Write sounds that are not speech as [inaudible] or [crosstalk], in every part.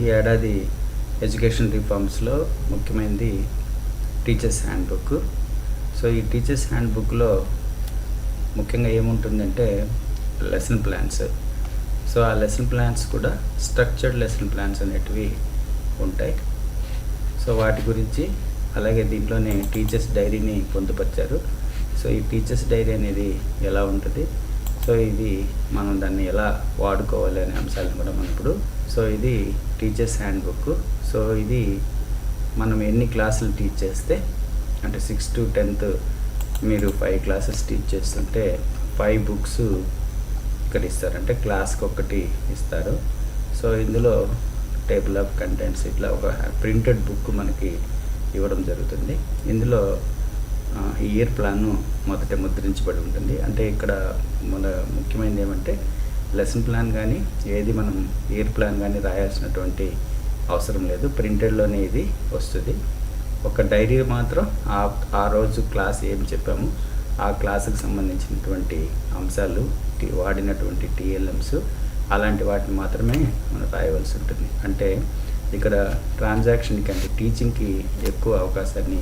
ఈ ఏడాది ఎడ్యుకేషన్ రిఫార్మ్స్లో ముఖ్యమైనది టీచర్స్ హ్యాండ్ బుక్ సో ఈ టీచర్స్ హ్యాండ్ బుక్లో ముఖ్యంగా ఏముంటుందంటే లెసన్ ప్లాన్స్. సో ఆ లెసన్ ప్లాన్స్ కూడా స్ట్రక్చర్డ్ లెసన్ ప్లాన్స్ అనేటివి ఉంటాయి. సో వాటి గురించి అలాగే దీంట్లోనే టీచర్స్ డైరీని పొందుపరిచారు. సో ఈ టీచర్స్ డైరీ అనేది ఎలా ఉంటుంది? సో ఇది మనం దాన్ని ఎలా వాడుకోవాలి అనే అంశాలను కూడా మనం ఇప్పుడు సో ఇది టీచర్స్ హ్యాండ్ బుక్ సో ఇది మనం ఎన్ని క్లాసులు టీచ్ చేస్తే అంటే సిక్స్ టు టెన్త్ మీరు ఫైవ్ క్లాసెస్ టీచ్ చేస్తుంటే ఫైవ్ బుక్స్ ఇక్కడ ఇస్తారు. అంటే క్లాస్కి ఒకటి ఇస్తారు. సో ఇందులో టేబుల్ ఆఫ్ కంటెంట్స్ ఇట్లా ఒక ప్రింటెడ్ బుక్ మనకి ఇవ్వడం జరుగుతుంది. ఇందులో ఈ ఇయర్ ప్లాన్ మొదట ముద్రించబడి ఉంటుంది. అంటే ఇక్కడ మన ముఖ్యమైనది ఏమంటే లెసన్ ప్లాన్ కానీ ఏది మనం ఇయర్ ప్లాన్ కానీ రాయాల్సినటువంటి అవసరం లేదు. ప్రింటెడ్లోనే ఇది వస్తుంది. ఒక డైరీ మాత్రం ఆ ఆ రోజు క్లాస్ ఏం చెప్పాము? ఆ క్లాసుకు సంబంధించినటువంటి అంశాలు వాడినటువంటి టీఎల్ఎమ్స్ అలాంటి వాటిని మాత్రమే మనం రాయవలసి ఉంటుంది. అంటే ఇక్కడ ట్రాన్సాక్షన్కి అంటే టీచింగ్కి ఎక్కువ అవకాశాన్ని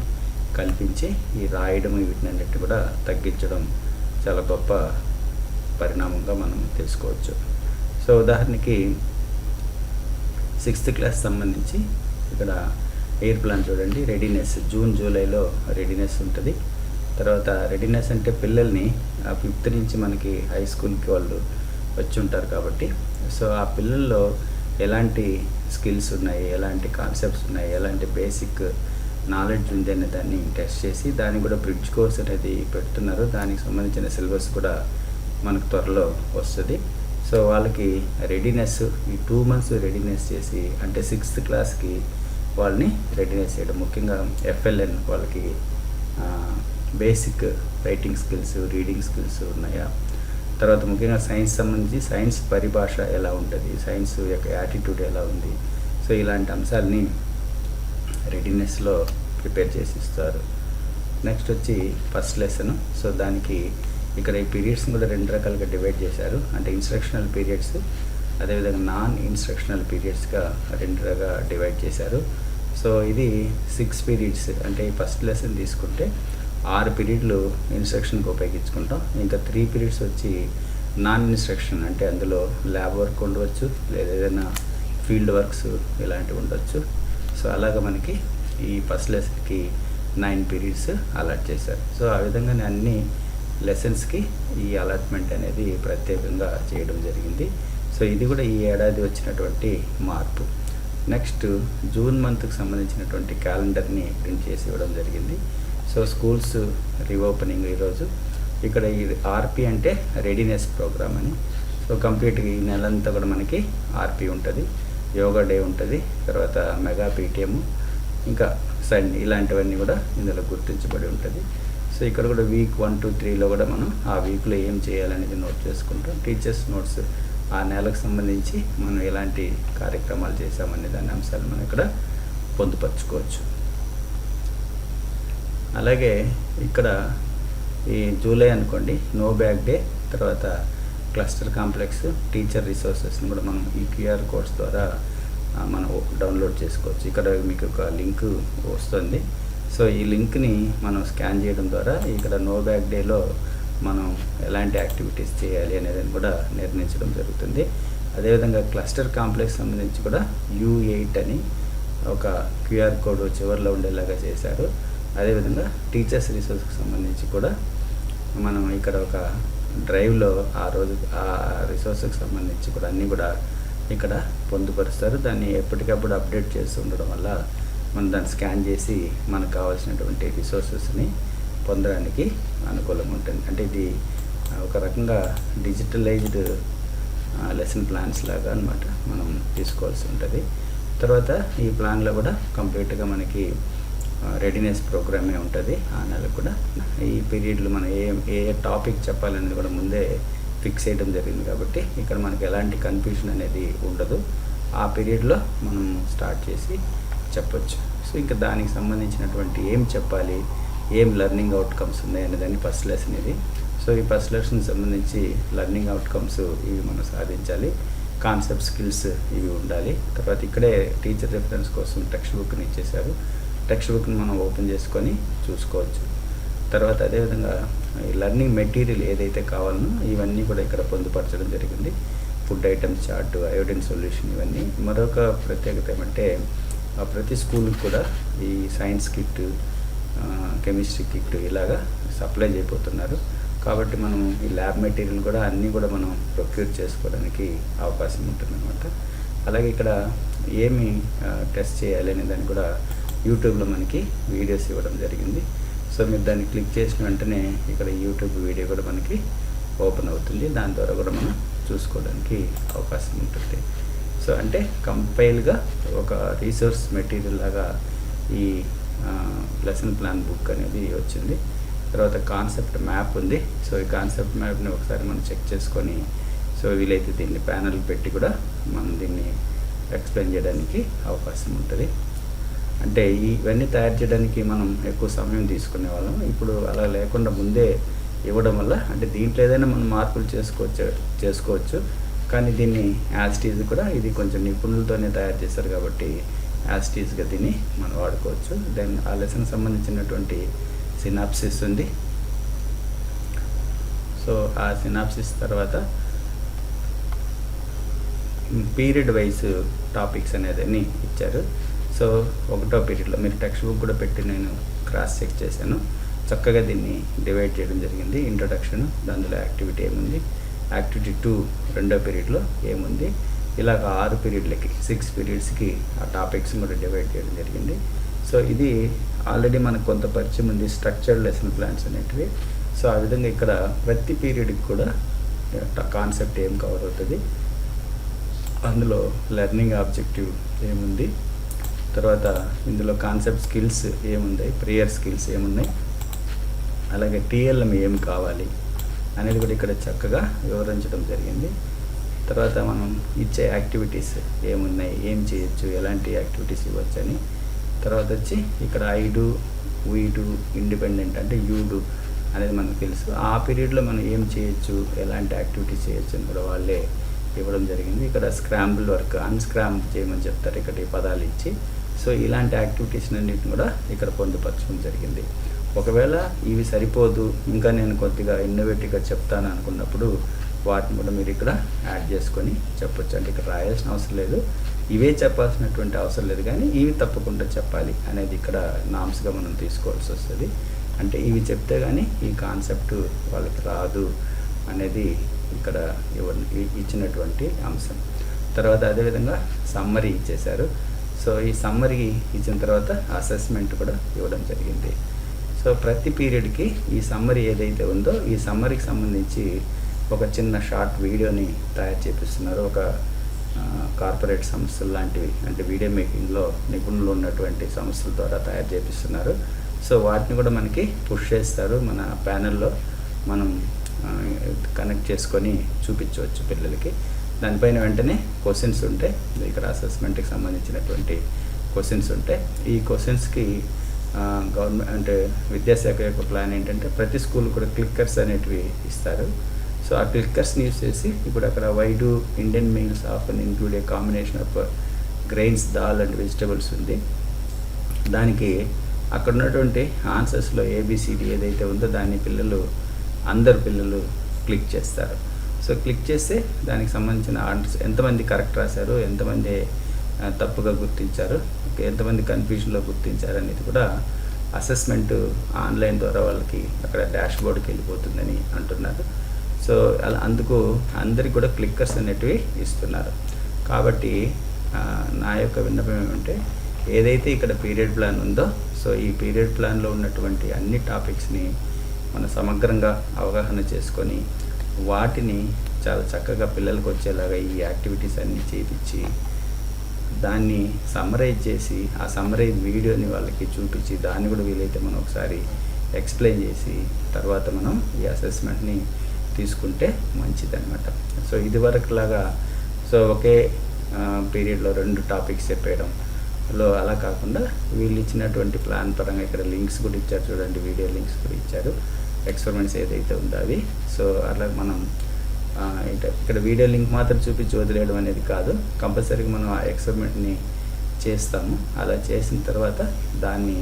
కల్పించి ఈ రాయడం వీటినన్నిటి కూడా తగ్గించడం చాలా గొప్ప పరిణామంగా మనం తెలుసుకోవచ్చు. సో ఉదాహరణకి సిక్స్త్ క్లాస్ సంబంధించి ఇక్కడ ఎయిర్ ప్లాన్ చూడండి. రెడీనెస్ జూన్ జూలైలో రెడీనెస్ ఉంటుంది. తర్వాత రెడీనెస్ అంటే పిల్లల్ని ఆ ఫిఫ్త్ నుంచి మనకి హై స్కూల్కి వాళ్ళు వచ్చి ఉంటారు కాబట్టి సో ఆ పిల్లల్లో ఎలాంటి స్కిల్స్ ఉన్నాయి ఎలాంటి కాన్సెప్ట్స్ ఉన్నాయి ఎలాంటి బేసిక్ నాలెడ్జ్ ఉంది అనే దాన్ని టెస్ట్ చేసి దాన్ని కూడా బ్రిడ్జ్ కోర్స్ అనేది పెడుతున్నారు. దానికి సంబంధించిన సిలబస్ కూడా మనకు త్వరలో వస్తుంది. సో వాళ్ళకి రెడీనెస్ ఈ టూ మంత్స్ రెడీనెస్ చేసి అంటే సిక్స్త్ క్లాస్కి వాళ్ళని రెడీనెస్ చేయడం. ముఖ్యంగా ఎఫ్ఎల్ఎన్ వాళ్ళకి basic writing skills reading skills ఉన్నాయా? తర్వాత ముఖ్యంగా సైన్స్ సంబంధించి సైన్స్ పరిభాష ఎలా ఉంటుంది? సైన్స్ యొక్క యాటిట్యూడ్ ఎలా ఉంది? సో ఇలాంటి అంశాలని రెడీనెస్లో ప్రిపేర్ చేసి ఇస్తారు. నెక్స్ట్ వచ్చి ఫస్ట్ లెసన్ సో దానికి ఇక్కడ ఈ పీరియడ్స్ కూడా రెండు రకాలుగా డివైడ్ చేశారు. అంటే ఇన్స్ట్రక్షనల్ పీరియడ్స్ అదేవిధంగా నాన్ ఇన్స్ట్రక్షనల్ పీరియడ్స్గా రెండు రెండుగా డివైడ్ చేశారు. సో ఇది సిక్స్ పీరియడ్స్ అంటే ఈ ఫస్ట్ లెసన్ తీసుకుంటే ఆరు పీరియడ్లు ఇన్స్ట్రక్షన్కి ఉపయోగించుకుంటాం. ఇంకా త్రీ పీరియడ్స్ వచ్చి నాన్ ఇన్స్ట్రక్షన్ అంటే అందులో ల్యాబ్ వర్క్ ఉండవచ్చు లేదా ఏదైనా ఫీల్డ్ వర్క్స్ ఇలాంటివి ఉండొచ్చు. సో అలాగ మనకి ఈ ఫస్ట్ లెసన్కి నైన్ పీరియడ్స్ అలాట్ చేశారు. సో ఆ విధంగానే అన్ని లెసన్స్కి ఈ అలాట్మెంట్ అనేది ప్రత్యేకంగా చేయడం జరిగింది. సో ఇది కూడా ఈ ఏడాది వచ్చినటువంటి మార్పు. నెక్స్ట్ జూన్ మంత్కి సంబంధించినటువంటి క్యాలెండర్ని ప్రింట్ చేసి ఇవ్వడం జరిగింది. సో స్కూల్స్ రీఓపెనింగ్ ఈరోజు. ఇక్కడ ఈ ఆర్పి అంటే రెడీనెస్ ప్రోగ్రామ్ అని. సో కంప్లీట్గా ఈ నెలంతా కూడా మనకి ఆర్పి ఉంటుంది. యోగా డే ఉంటుంది. తర్వాత మెగా పీటీఎం ఇంకా సండే ఇలాంటివన్నీ కూడా ఇందులో గుర్తించబడి ఉంటుంది. సో ఇక్కడ కూడా వీక్ వన్ టూ త్రీలో కూడా మనం ఆ వీక్లో ఏం చేయాలనేది నోట్ చేసుకుంటాం టీచర్స్ నోట్స్ ఆ నెలకు సంబంధించి మనం ఎలాంటి కార్యక్రమాలు చేసామనే దాని అంశాలు మనం ఇక్కడ పొందుపరచుకోవచ్చు. అలాగే ఇక్కడ ఈ జూలై అనుకోండి నో బ్యాగ్ డే తర్వాత క్లస్టర్ కాంప్లెక్స్ టీచర్ రిసోర్సెస్ని కూడా మనం ఈ క్యూఆర్ కోడ్స్ ద్వారా మనం డౌన్లోడ్ చేసుకోవచ్చు. ఇక్కడ మీకు ఒక లింక్ వస్తుంది. సో ఈ లింక్ని మనం స్కాన్ చేయడం ద్వారా ఇక్కడ నో బ్యాక్ డేలో మనం ఎలాంటి యాక్టివిటీస్ చేయాలి అనేది కూడా నిర్ణయించడం జరుగుతుంది. అదేవిధంగా క్లస్టర్ కాంప్లెక్స్ సంబంధించి కూడా యూ ఎయిట్ అని ఒక క్యూఆర్ కోడ్ చివరిలో ఉండేలాగా చేశారు. అదేవిధంగా టీచర్స్ రిసోర్స్కి సంబంధించి కూడా మనం ఇక్కడ ఒక డ్రైవ్లో ఆ రోజు ఆ రిసోర్స్కి సంబంధించి కూడా అన్నీ కూడా ఇక్కడ పొందుపరుస్తారు. దాన్ని ఎప్పటికప్పుడు అప్డేట్ చేస్తూ ఉండడం వల్ల మనం దాన్ని స్కాన్ చేసి మనకు కావాల్సినటువంటి రిసోర్సెస్ని పొందడానికి అనుకూలంగా ఉంటుంది. అంటే ఇది ఒక రకంగా డిజిటలైజ్డ్ లెసన్ ప్లాన్స్ లాగా అనమాట మనం తీసుకోవాల్సి ఉంటుంది. తర్వాత ఈ ప్లాన్లో కూడా కంప్లీట్గా మనకి రెడీనెస్ ప్రోగ్రామే ఉంటుంది. ఆ నెల కూడా ఈ పీరియడ్లు మనం ఏ ఏ టాపిక్ చెప్పాలనేది కూడా ముందే ఫిక్స్ చేయడం జరిగింది కాబట్టి ఇక్కడ మనకి ఎలాంటి కన్ఫ్యూజన్ అనేది ఉండదు. ఆ పీరియడ్లో మనం స్టార్ట్ చేసి చెప్పచ్చు. సో ఇంకా దానికి సంబంధించినటువంటి ఏం చెప్పాలి ఏం లెర్నింగ్ అవుట్కమ్స్ ఉన్నాయి అనేదాన్ని ఫస్ట్ లెసన్ ఇది. సో ఈ ఫస్ట్ లెసన్ సంబంధించి లెర్నింగ్ అవుట్కమ్స్ ఇవి మనం సాధించాలి. కాన్సెప్ట్ స్కిల్స్ ఇవి ఉండాలి. తర్వాత ఇక్కడే టీచర్ రిఫరెన్స్ కోసం టెక్స్ట్ బుక్ని ఇచ్చేశారు. టెక్స్ట్ బుక్ని మనం ఓపెన్ చేసుకొని చూసుకోవచ్చు. తర్వాత అదేవిధంగా ఈ లెర్నింగ్ మెటీరియల్ ఏదైతే కావాలనో ఇవన్నీ కూడా ఇక్కడ పొందుపరచడం జరిగింది. Food items chart iodine solution ఇవన్నీ. మరొక ప్రత్యేకత ఏమంటే ప్రతి స్కూల్కి కూడా ఈ సైన్స్ కిట్ కెమిస్ట్రీ కిట్ ఇలాగా సప్లై చేయబోతున్నారు. కాబట్టి మనం ఈ ల్యాబ్ మెటీరియల్ కూడా అన్నీ కూడా మనం ప్రొక్యూర్ చేసుకోవడానికి అవకాశం ఉంటుందన్నమాట. అలాగే ఇక్కడ ఏమి టెస్ట్ చేయాలి అనే దాన్ని కూడా యూట్యూబ్లో మనకి వీడియోస్ ఇవ్వడం జరిగింది. సో మీరు దాన్ని క్లిక్ చేసిన వెంటనే ఇక్కడ యూట్యూబ్ వీడియో కూడా మనకి ఓపెన్ అవుతుంది. దాని ద్వారా కూడా మనం చూసుకోవడానికి అవకాశం ఉంటుంది. సో అంటే కంపైల్గా ఒక రీసోర్స్ మెటీరియల్ లాగా ఈ లెసన్ ప్లాన్ బుక్ అనేది వచ్చింది. తర్వాత కాన్సెప్ట్ మ్యాప్ ఉంది. సో ఈ కాన్సెప్ట్ మ్యాప్ని ఒకసారి మనం చెక్ చేసుకొని సో వీలైతే దీన్ని ప్యానల్ పెట్టి కూడా మనం దీన్ని ఎక్స్ప్లెయిన్ చేయడానికి అవకాశం ఉంటుంది. అంటే ఇవన్నీ తయారు చేయడానికి మనం ఎక్కువ సమయం తీసుకునే వాళ్ళం. ఇప్పుడు అలా లేకుండా ముందే ఇవ్వడం వల్ల అంటే దీంట్లో ఏదైనా మనం మార్పులు చేసుకోవచ్చు చేసుకోవచ్చు. కానీ దీన్ని యాస్టీజ్ కూడా ఇది కొంచెం నిపుణులతోనే తయారు చేశారు కాబట్టి యాస్టీజ్గా దీన్ని మనం వాడుకోవచ్చు. దెన్ ఆ లెసన్ సంబంధించినటువంటి సినాప్సిస్ ఉంది. సో ఆ సినాప్సిస్ తర్వాత పీరియడ్ వైజ్ టాపిక్స్ అనేది ఇచ్చారు. సో ఒకటో పీరియడ్లో మీరు టెక్స్ట్ బుక్ కూడా పెట్టి నేను క్రాస్ చెక్ చేశాను. చక్కగా దీన్ని డివైడ్ చేయడం జరిగింది. ఇంట్రొడక్షన్ దానిలో యాక్టివిటీ ఏముంది? యాక్టివిటీ టూ రెండో పీరియడ్లో ఏముంది? ఇలాగ ఆరు పీరియడ్లకి సిక్స్ పీరియడ్స్కి ఆ టాపిక్స్ కూడా డివైడ్ చేయడం జరిగింది. సో ఇది ఆల్రెడీ మనకు కొంత పరిచయం ఉంది స్ట్రక్చర్డ్ లెసన్ ప్లాన్స్ అనేటివి. సో ఆ విధంగా ఇక్కడ ప్రతి పీరియడ్కి కూడా కాన్సెప్ట్ ఏం కవర్ అవుతుంది? అందులో లెర్నింగ్ ఆబ్జెక్టివ్ ఏముంది? తర్వాత ఇందులో కాన్సెప్ట్ స్కిల్స్ ఏమున్నాయి ప్రేయర్ స్కిల్స్ ఏమున్నాయి? అలాగే టీఎల్ఎం ఏం కావాలి? అనేది కూడా ఇక్కడ చక్కగా వివరించడం జరిగింది. తర్వాత మనం ఇచ్చే యాక్టివిటీస్ ఏమున్నాయి? ఏం చేయొచ్చు? ఎలాంటి యాక్టివిటీస్ ఇవ్వచ్చు అని తర్వాత వచ్చి ఇక్కడ I do we do independent అంటే యూ డూ అనేది మనకు తెలుసు. ఆ పీరియడ్లో మనం ఏం చేయొచ్చు? ఎలాంటి యాక్టివిటీస్ చేయొచ్చు అని కూడా వాళ్ళే ఇవ్వడం జరిగింది. ఇక్కడ స్క్రాంబుల్ వర్క్ అన్స్క్రాంబ్ చేయమని చెప్తారు. ఇక్కడ ఈ పదాలు ఇచ్చి సో ఇలాంటి యాక్టివిటీస్ అన్నిటిని కూడా ఇక్కడ పొందుపరచడం జరిగింది. ఒకవేళ ఇవి సరిపోదు ఇంకా నేను కొద్దిగా ఇన్నోవేటివ్గా చెప్తాను అనుకున్నప్పుడు వాటిని కూడా మీరు ఇక్కడ యాడ్ చేసుకొని చెప్పొచ్చు. అంటే ఇక్కడ రాయాల్సిన అవసరం లేదు. ఇవే చెప్పాల్సినటువంటి అవసరం లేదు కానీ ఇవి తప్పకుండా చెప్పాలి అనేది ఇక్కడ నామ్స్గా మనం తీసుకోవాల్సి వస్తుంది. అంటే ఇవి చెప్తే కానీ ఈ కాన్సెప్ట్ వాళ్ళకి రాదు అనేది ఇక్కడ ఇవ్వ ఇచ్చినటువంటి అంశం. తర్వాత అదేవిధంగా సమ్మరీ ఇచ్చేశారు. సో ఈ సమ్మరీ ఇచ్చిన తర్వాత అసెస్మెంట్ కూడా ఇవ్వడం జరిగింది. సో ప్రతి పీరియడ్కి ఈ సమ్మరీ ఏదైతే ఉందో ఈ సమ్మరీకి సంబంధించి ఒక చిన్న షార్ట్ వీడియోని తయారు చేపిస్తున్నారు. ఒక కార్పొరేట్ సంస్థలు లాంటివి అంటే వీడియో మేకింగ్లో నిపుణులు ఉన్నటువంటి సంస్థల ద్వారా తయారు చేపిస్తున్నారు. సో వాటిని కూడా మనకి పుష్ చేస్తారు. మన ప్యానెల్లో మనం కనెక్ట్ చేసుకొని చూపించవచ్చు పిల్లలకి. దానిపైన వెంటనే క్వశ్చన్స్ ఉంటాయి ఇక్కడ అసెస్మెంట్కి సంబంధించినటువంటి క్వశ్చన్స్ ఉంటాయి ఈ క్వశ్చన్స్కి గవర్నమెంట్ అంటే విద్యాశాఖ యొక్క ప్లాన్ ఏంటంటే ప్రతి స్కూల్ కూడా క్లిక్కర్స్ అనేటివి ఇస్తారు. సో ఆ క్లిక్కర్స్ని యూస్ చేసి ఇప్పుడు అక్కడ wide Indian meals often include a combination of grains dal and vegetables ఉంది. దానికి అక్కడ ఉన్నటువంటి ఆన్సర్స్లో ఏబిసిడి ఏదైతే ఉందో దాన్ని పిల్లలు అందరు పిల్లలు క్లిక్ చేస్తారు. సో క్లిక్ చేస్తే దానికి సంబంధించిన ఆన్సర్స్ ఎంతమంది కరెక్ట్ రాశారు ఎంతమంది తప్పుగా గుర్తించారు ఓకే, ఎంతమంది కన్ఫ్యూజన్లో గుర్తించారు అనేది కూడా అసెస్మెంట్ ఆన్లైన్ ద్వారా వాళ్ళకి అక్కడ డాష్ బోర్డ్కి వెళ్ళిపోతుందని అంటున్నారు. సో అలా అందుకు అందరికి కూడా క్లిక్కర్స్ అనేటివి ఇస్తున్నారు. కాబట్టి నా యొక్క విన్నపం ఏమంటే ఏదైతే ఇక్కడ పీరియడ్ ప్లాన్ ఉందో సో ఈ పీరియడ్ ప్లాన్లో ఉన్నటువంటి అన్ని టాపిక్స్ని మనం సమగ్రంగా అవగాహన చేసుకొని వాటిని చాలా చక్కగా పిల్లలకు వచ్చేలాగా ఈ యాక్టివిటీస్ అన్నీ చేపించి దాన్ని సమ్మరైజ్ చేసి ఆ సమ్మరైజ్ వీడియోని వాళ్ళకి చూపించి దాన్ని కూడా వీలైతే మనం ఒకసారి ఎక్స్ప్లెయిన్ చేసి తర్వాత మనం ఈ అసెస్మెంట్ని తీసుకుంటే మంచిదన్నమాట. సో ఇదివరకు లాగా సో ఒకే పీరియడ్లో రెండు టాపిక్స్ చెప్పేయడం. లో అలా కాకుండా వీళ్ళు ఇచ్చినటువంటి ప్లాన్ పరంగా ఇక్కడ లింక్స్ కూడా ఇచ్చారు చూడండి వీడియో లింక్స్ కూడా ఇచ్చారు. ఎక్స్పెరిమెంట్స్ ఏదైతే ఉందో అవి. సో అలా మనం ఇక్కడ వీడియో లింక్ మాత్రం చూపించి వదిలేయడం అనేది కాదు. కంపల్సరీగా మనం ఆ ఎక్స్పెరిమెంట్ని చేస్తాము. అలా చేసిన తర్వాత దాన్ని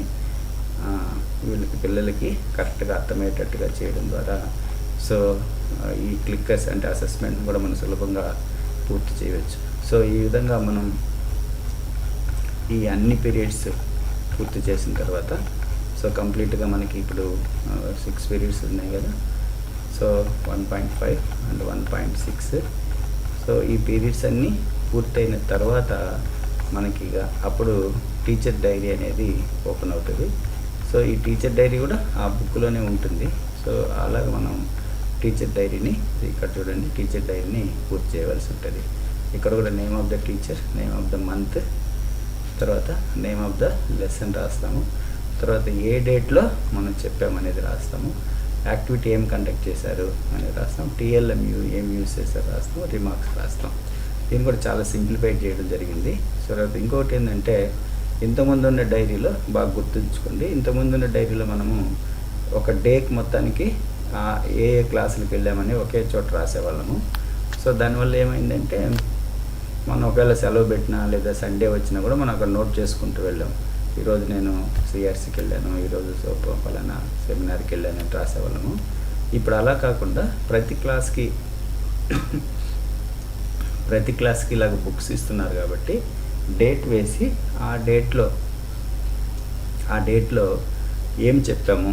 వీళ్ళకి పిల్లలకి కరెక్ట్గా అర్థమయ్యేటట్టుగా చేయడం ద్వారా సో ఈ క్లిక్కర్స్ అంటే అసెస్మెంట్ కూడా మనం సులభంగా పూర్తి చేయవచ్చు. సో ఈ విధంగా మనం ఈ అన్ని పీరియడ్స్ పూర్తి చేసిన తర్వాత సో కంప్లీట్గా మనకి ఇప్పుడు సిక్స్ పీరియడ్స్ ఉన్నాయి కదా. So one point five and one point six so ఈ పీరియడ్స్ అన్నీ పూర్తయిన తర్వాత మనకి ఇక అప్పుడు టీచర్ డైరీ అనేది ఓపెన్ అవుతుంది. సో ఈ టీచర్ డైరీ కూడా ఆ బుక్లోనే ఉంటుంది. సో అలాగ మనం టీచర్ డైరీని ఇక్కడ చూడండి టీచర్ డైరీని పూర్తి చేయవలసి ఉంటుంది. ఇక్కడ కూడా name of the teacher name of the month తర్వాత నేమ్ ఆఫ్ ద లెసన్ రాస్తాము. తర్వాత ఏ డేట్లో మనం చెప్పామనేది రాస్తాము. యాక్టివిటీ ఏం కండక్ట్ చేశారు అనేది రాస్తాం. టీఎల్ఎంయూ ఏం యూస్ చేశారు రాస్తాం. రిమార్క్స్ రాస్తాం. దీన్ని కూడా చాలా సింప్లిఫై చేయడం జరిగింది. సో తర్వాత ఇంకొకటి ఏంటంటే ఇంతకుముందు ఉన్న డైరీలో బాగా గుర్తుంచుకోండి. ఇంతకుముందు ఉన్న డైరీలో మనము ఒక డేకి మొత్తానికి ఏ ఏ క్లాసులకు వెళ్ళామని ఒకే చోట రాసేవాళ్ళము. సో దానివల్ల ఏమైందంటే మనం ఒకవేళ సెలవు పెట్టినా లేదా సండే వచ్చినా కూడా మనం అక్కడ నోట్ చేసుకుంటూ వెళ్ళాం. ఈరోజు నేను సిఆర్సీకి వెళ్ళాను ఈరోజు సోపం ఫలానా సెమినార్కి వెళ్ళాను అని రాసేవాళ్ళము ఇప్పుడు అలా కాకుండా ప్రతి క్లాస్కి [coughs] ప్రతి క్లాస్కి ఇలాగ బుక్స్ ఇస్తున్నారు కాబట్టి డేట్ వేసి ఆ డేట్లో ఆ డేట్లో ఏం చెప్పాము?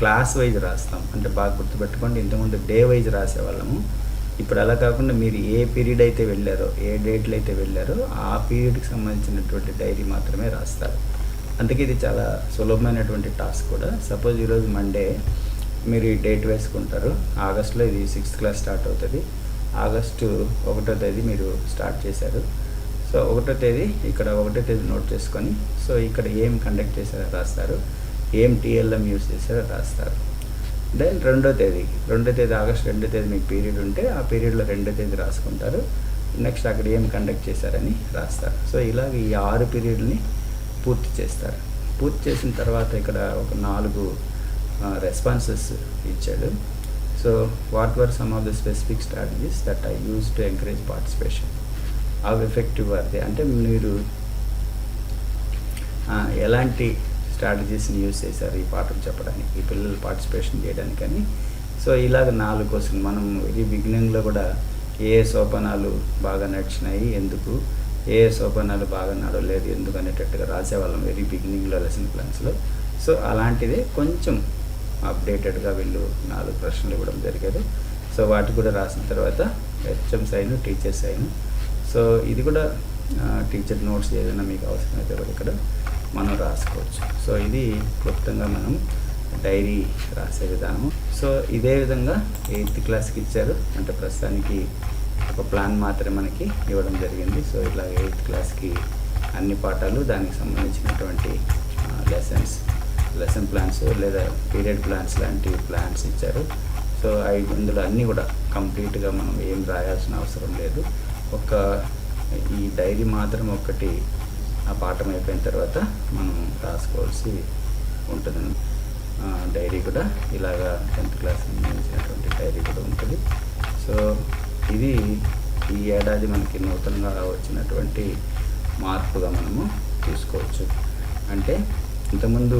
క్లాస్ వైజ్ రాస్తాం. అంటే బాగా గుర్తుపెట్టుకోండి ఇంతకుముందు డే వైజ్ రాసేవాళ్ళము. ఇప్పుడు అలా కాకుండా మీరు ఏ పీరియడ్ అయితే వెళ్ళారో ఏ డేట్లు అయితే వెళ్ళారో ఆ పీరియడ్కి సంబంధించినటువంటి డైరీ మాత్రమే రాస్తారు. అందుకే ఇది చాలా సులభమైనటువంటి టాస్క్ కూడా. సపోజ్ ఈరోజు మండే మీరు ఈ డేట్ వేసుకుంటారు. ఆగస్ట్లో ఇది సిక్స్త్ క్లాస్ స్టార్ట్ అవుతుంది. ఆగస్టు ఒకటో తేదీ మీరు స్టార్ట్ చేశారు. సో ఒకటో తేదీ ఇక్కడ ఒకటో తేదీ నోట్ చేసుకొని సో ఇక్కడ ఏం కండక్ట్ చేశారో రాస్తారు. ఏం టీఎల్ఎం యూస్ చేశారో రాస్తారు. దెన్ రెండో తేదీ రెండో తేదీ ఆగస్ట్ రెండో తేదీ మీకు పీరియడ్ ఉంటే ఆ పీరియడ్లో రెండో తేదీ రాసుకుంటారు. నెక్స్ట్ అక్కడ ఏం కండక్ట్ చేశారని రాస్తారు. సో ఇలాగ ఈ ఆరు పీరియడ్ని పూర్తి చేస్తారు. పూర్తి చేసిన తర్వాత ఇక్కడ ఒక నాలుగు రెస్పాన్సెస్ ఇచ్చాడు. So what were some of the specific strategies that I use to encourage participation అవి ఎఫెక్టివ్ అది అంటే మీరు ఎలాంటి స్ట్రాటజీస్ని యూజ్ చేశారు ఈ పాఠం చెప్పడానికి ఈ పిల్లలు పార్టిసిపేషన్ చేయడానికని? సో ఇలాగ నాలుగు క్వశ్చన్ మనం ఈ బిగినింగ్లో కూడా ఏ ఏ సోపానాలు బాగా నడిచినాయి ఎందుకు? ఏ ఏ సోపానాలు బాగా నడవలేదు ఎందుకు అనేటట్టుగా రాసేవాళ్ళం వెరీ బిగినింగ్లో లెసన్ ప్లాన్స్లో సో అలాంటిదే కొంచెం అప్డేటెడ్గా వీళ్ళు నాలుగు ప్రశ్నలు ఇవ్వడం జరిగేది. సో వాటి కూడా రాసిన తర్వాత HM sign teacher sign so ఇది కూడా టీచర్ నోట్స్ ఏదైనా మీకు అవసరమైతే కూడా ఇక్కడ మనం రాసుకోవచ్చు. సో ఇది క్లుప్తంగా మనం డైరీ రాసే విధానము. సో ఇదే విధంగా ఎయిత్ క్లాస్కి ఇచ్చారు. అంటే ప్రస్తుతానికి ఒక ప్లాన్ మాత్రమే మనకి ఇవ్వడం జరిగింది. సో ఇలా ఎయిత్ క్లాస్కి అన్ని పాఠాలు దానికి సంబంధించినటువంటి లెసన్స్ లెసన్ ప్లాన్స్ లేదా పీరియడ్ ప్లాన్స్ లాంటి ప్లాన్స్ ఇచ్చారు. సో అవి ఇందులో అన్నీ కూడా కంప్లీట్గా మనం ఏం రాయాల్సిన అవసరం లేదు. ఒక ఈ డైరీ మాత్రం ఒక్కటి ఆ పాఠం అయిపోయిన తర్వాత మనం రాసుకోవాల్సి ఉంటుంది. డైరీ కూడా ఇలాగా టెన్త్ క్లాస్ సంబంధించినటువంటి డైరీ కూడా ఉంటుంది. సో ఇది ఈ ఏడాది మనకి నూతనంగా వచ్చినటువంటి మార్పుగా మనము తీసుకోవచ్చు. అంటే ఇంతకుముందు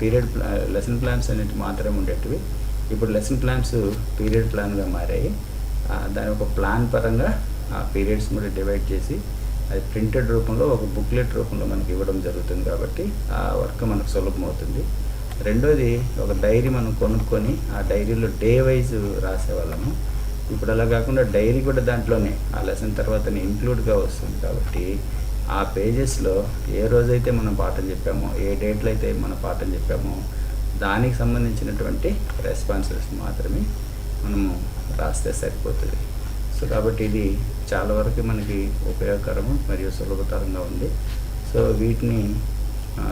పీరియడ్ ప్లా లెసన్ ప్లాన్స్ అనేవి మాత్రమే ఉండేటివి. ఇప్పుడు లెసన్ ప్లాన్స్ పీరియడ్ ప్లాన్గా మారాయి. దాని ఒక ప్లాన్ పరంగా ఆ పీరియడ్స్ కూడా డివైడ్ చేసి అది ప్రింటెడ్ రూపంలో ఒక బుక్లెట్ రూపంలో మనకి ఇవ్వడం జరుగుతుంది కాబట్టి ఆ వర్క్ మనకు సులభం అవుతుంది రెండోది ఒక డైరీ మనం కొనుక్కొని ఆ డైరీలో డే వైజ్ రాసేవాళ్ళము. ఇప్పుడు అలా కాకుండా డైరీ కూడా దాంట్లోనే. ఆ లెసన్ తర్వాత ఇంక్లూడ్గా వస్తుంది కాబట్టి ఆ పేజెస్లో ఏ రోజైతే మనం పాఠం చెప్పామో ఏ డేట్లో అయితే మన పాఠం చెప్పామో దానికి సంబంధించినటువంటి రెస్పాన్సెస్ మాత్రమే మనము రాస్తే సరిపోతుంది. సో కాబట్టి ఇది చాలా వరకు మనకి ఉపయోగకరము మరియు సులభతరంగా ఉంది. సో వీటిని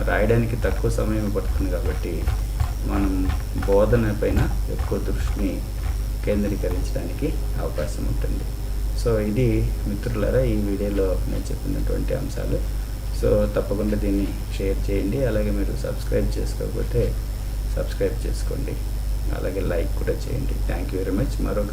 రాయడానికి తక్కువ సమయం పడుతుంది కాబట్టి మనం బోధన పైన ఎక్కువ దృష్టిని కేంద్రీకరించడానికి అవకాశం ఉంటుంది. సో ఇది మిత్రులారా ఈ వీడియోలో నేను చెప్పినటువంటి అంశాలు. సో తప్పకుండా దీన్ని షేర్ చేయండి. అలాగే మీరు సబ్స్క్రైబ్ చేసుకోకపోతే సబ్స్క్రైబ్ చేసుకోండి. అలాగే లైక్ కూడా చేయండి. థ్యాంక్ యూ వెరీ మచ్ మరొక